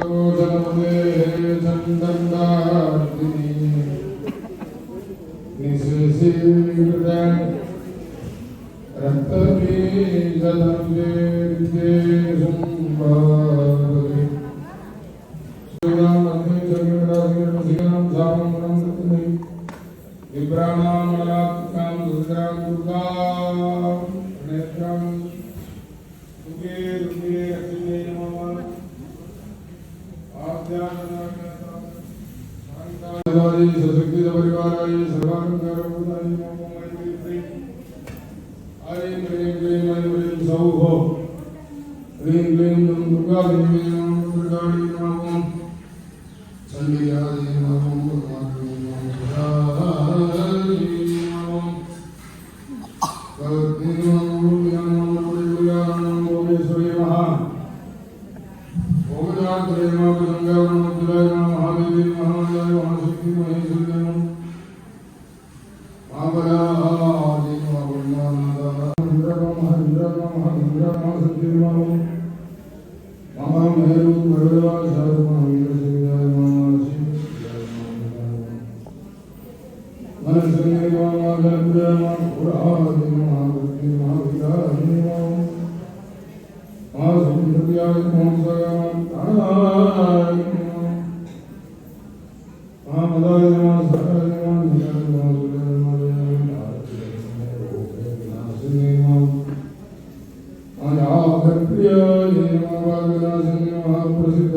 Thank you. ह्रीं क्लीं ऐं ह्रीं सौः ह्रीं क्लीं दुर्गादेवी नमः दुर्गाणि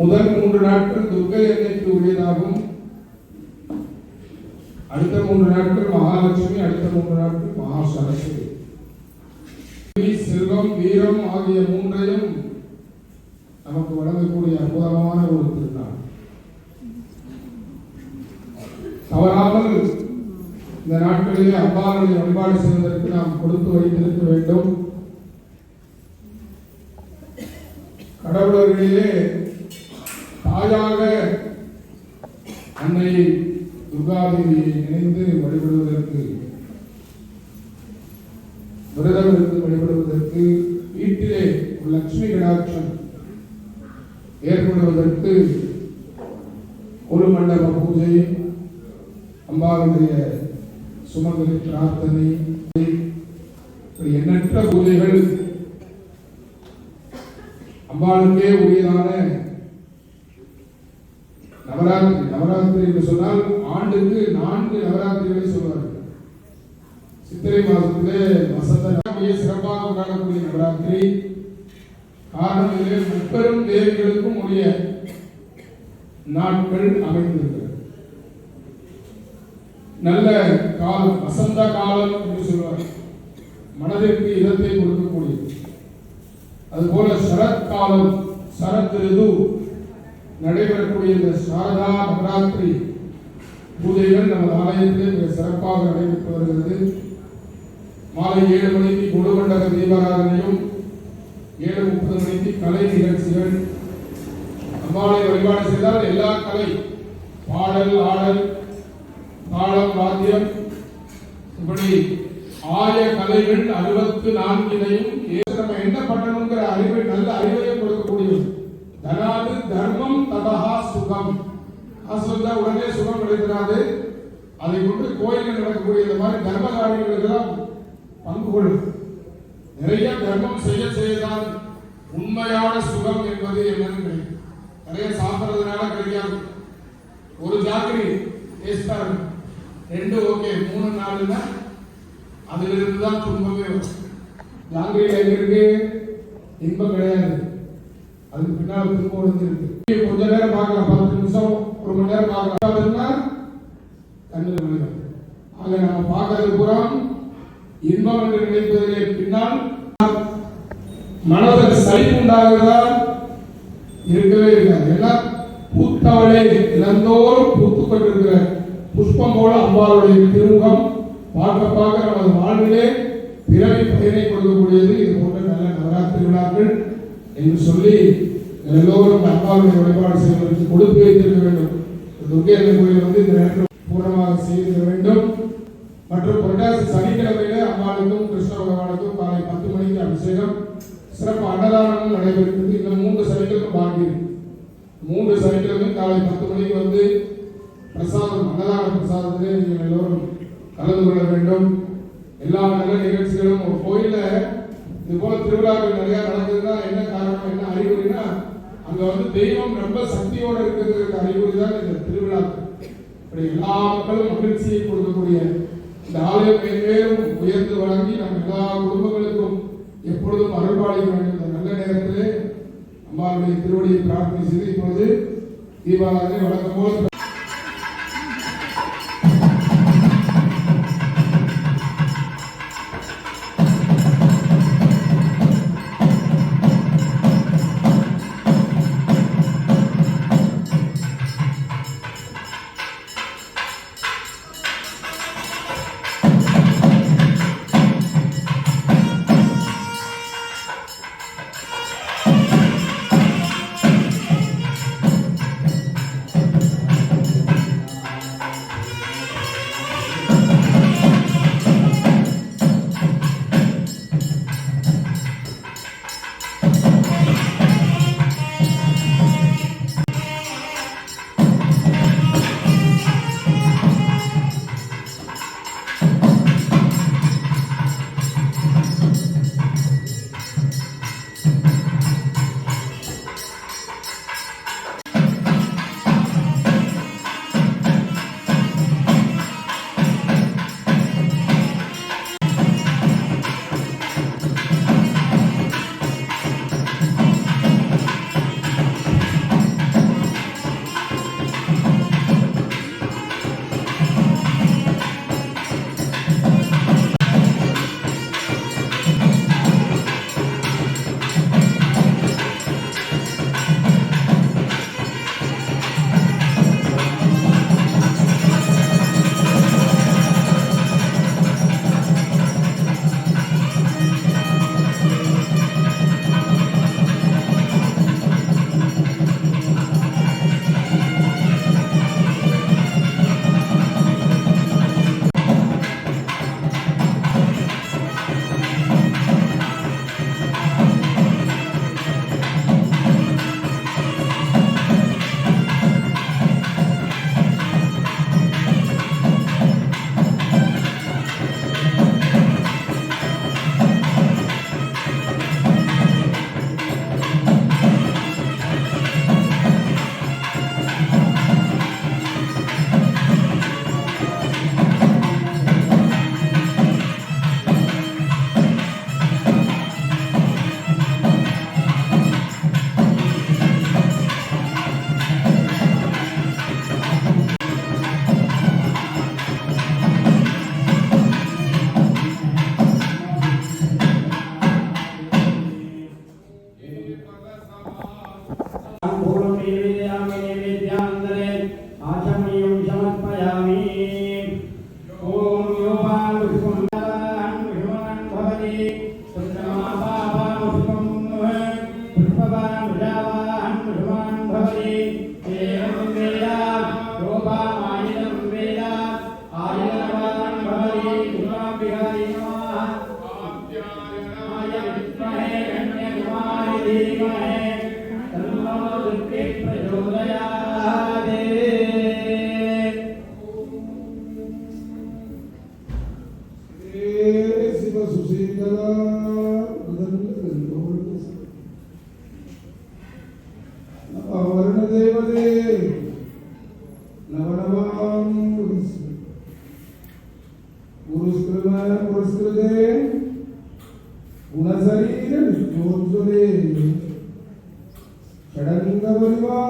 முதல் மூன்று நாட்கள் துர்க்கை எண்ணெய்க்கு உரியதாகும். அடுத்த மூன்று நாட்கள் மகாலட்சுமி அடுத்த மூன்று நாட்கள் மகா சரஸ்வதி செல்வம் வீரம் ஆகிய மூன்றையும் நமக்கு வழங்கக்கூடிய அற்புதமான ஒரு திருநாள். தவறாமல் இந்த நாட்களிலே அம்பாளுடைய வழிபாடு செய்வதற்கு நாம் கொடுத்து வைத்திருக்க வேண்டும். கடவுளர்களிலே தாயாக அன்னை துர்காதேவியை நினைந்து வழிபடுவதற்கு விரதம் இருந்து வழிபடுவதற்கு வீட்டிலே லட்சுமி கடாட்சம் ஏற்படுவதற்கு ஒரு மண்டப பூஜை அம்பாளுடைய சுமங்கலி பிரார்த்தனை எண்ணற்ற பூஜைகள் அம்பாளுக்கே உரிய நவராத்திரி நவராத்திரி என்று சொன்னால் ஆண்டுக்கு நான்கு நவராத்திரிகளை சொல்வார்கள். சித்திரை மாதத்திலே வசந்த சிறப்பாக கொண்டாடக்கூடிய நவராத்திரி. காரணத்திலே முப்பெரும் தேவிகளுக்கும் உரிய நாட்கள் அமைந்திருக்கிறது. நல்ல காலம் வசந்த காலம் என்று சொல்வார் மனதிற்கு இதத்தை கொடுக்கக்கூடியது. அதுபோல சரத் காலம் சரத் ரிது நடைபெறக்கூடிய இந்த சாரதா நவராத்திரி பூஜைகள் நமது ஆலயத்திலே மிக சிறப்பாக நடைபெற்று வருகிறது. மாலை ஏழு மணிக்கு குணமண்டக தீபாராதனையும் ஏழு முப்பது மணிக்கு கலை நிகழ்ச்சிகள். அம்பாளை வழிபாடு செய்தால் எல்லா கலை பாடல் ஆடல் தாளம் வாத்தியம் இப்படி ஆய கலைகள் அறுபத்து நான்கினையும் நம்ம என்ன பண்ணணுங்கிற அறிவை நல்ல அறிவை கொடுக்கக்கூடியது தனாது தர்மம் சுகம். சுகம் சொல்ல உடனே சுகம் கிடைக்கிறாது அதை கொண்டு கோயிலில் நடக்கக்கூடிய இந்த மாதிரி தர்ம காரியங்களுக்கெல்லாம் பங்கு கொள்ளும். நிறைய தர்மம் செய்ய செய்யதான் உண்மையான சுகம் என்பது என்னன்னு நிறைய சாப்பிட்றதுனால கிடைக்காது. ஒரு ஜாக்கிரி டேஸ்டா ரெண்டு ஓகே மூணு நாலுன்னா அதுல இருந்து தான் துன்பமே வரும். ஜாக்கிரியில் எங்க இருக்கு இன்பம் கிடையாது. அதுக்கு பின்னால் துன்பம் வந்து இருக்கு கொஞ்ச நேரம் பார்க்கலாம். பத்து நிமிஷம் ஒரு மணி நேரம் பார்க்கலாம். கண்ணில் விழுகும் ஆக நம்ம பார்க்கறது பூரா இன்பம் என்று நினைப்பதிலே. பின்னால் மனதில் சலிப்பு உண்டாகிறதா? இருக்கவே இருக்காது. ஏன்னா பூத்தவளே இழந்தோறும் பூத்து கொண்டிருக்கிற புஷ்பம் போல அம்பாளுடைய திருமுகம். பார்க்க பார்க்க நமது வாழ்விலே பிறவி பயனை கொடுக்கக்கூடியது. இது போன்ற நல்ல நவராத்திரி விழாக்கள் என்று சொல்லி எல்லோரும் அம்பாளுடைய வழிபாடு செய்வதற்கு கொடுத்து வைத்திருக்க வேண்டும். துர்க்கை கோயில் வந்து இந்த நேரத்தில் பூர்ணமாக செய்திருக்க வேண்டும். மற்றும் புரட்டாசி சனிக்கிழமையில அம்மாளுக்கும் கிருஷ்ண பகவானுக்கும் காலை பத்து மணிக்கு அபிஷேகம். சிறப்பு அன்னதானமும் நடைபெறுகிறது. இந்த மூன்று சனிக்கிழமை பாக்கி மூன்று சனிக்கிழமை காலை பத்து மணிக்கு வந்து பிரசாதம் அன்னதான பிரசாதத்திலே நீங்கள் எல்லோரும் கலந்து கொள்ள வேண்டும். எல்லா நல்ல நிகழ்ச்சிகளும். ஒரு கோயிலில் இது போல திருவிழாக்கள் நிறையா நடக்குதுன்னா என்ன காரணம் என்ன அறிகுறினா அங்க வந்து தெய்வம் ரொம்ப சக்தியோட இருக்கிறதுக்கு அறிகுறி தான் இந்த திருவிழா. இப்படி எல்லா மக்களும் மகிழ்ச்சியை கொடுக்கக்கூடிய இந்த ஆலயம் மேலும் உயர்ந்து வழங்கி நம் எல்லா குடும்பங்களுக்கும் எப்பொழுதும் அருள்பாளிக்க வேண்டும் இந்த நல்ல நேரத்திலே அம்மாவுடைய திருவடியை பிரார்த்தனை செய்து இப்பொழுது தீபாவளி வழக்கம் போல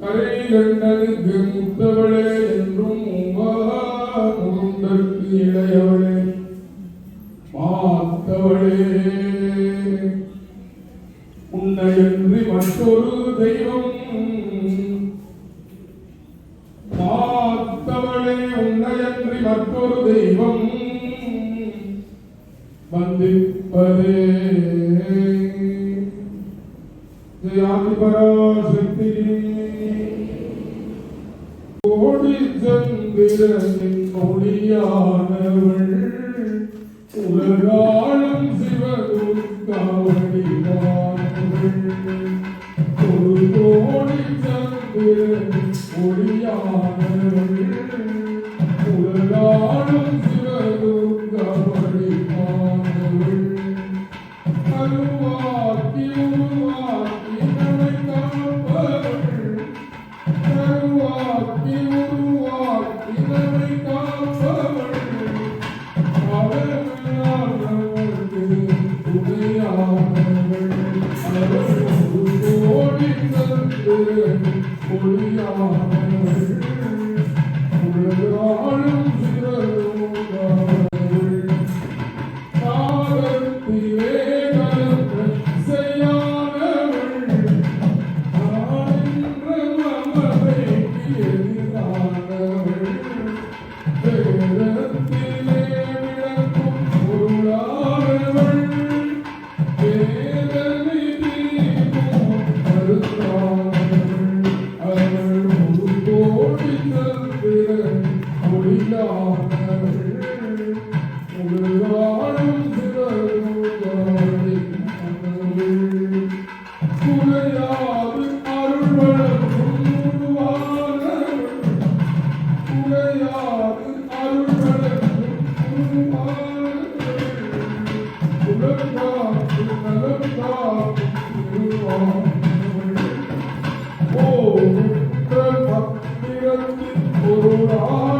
கரை கண்டனுக்கு முத்தவளே என்றும் முகந்தற்கு இளையவளே. மாத்தவளே. உன்னை என்று மற்றொரு தெய்வம் கோடி சந்திரனின் மொழியானவள் உலகாலம் சிவகுத்தாவடிவானவள் ஒரு கோடி சந்திரன் மொழியான Oh,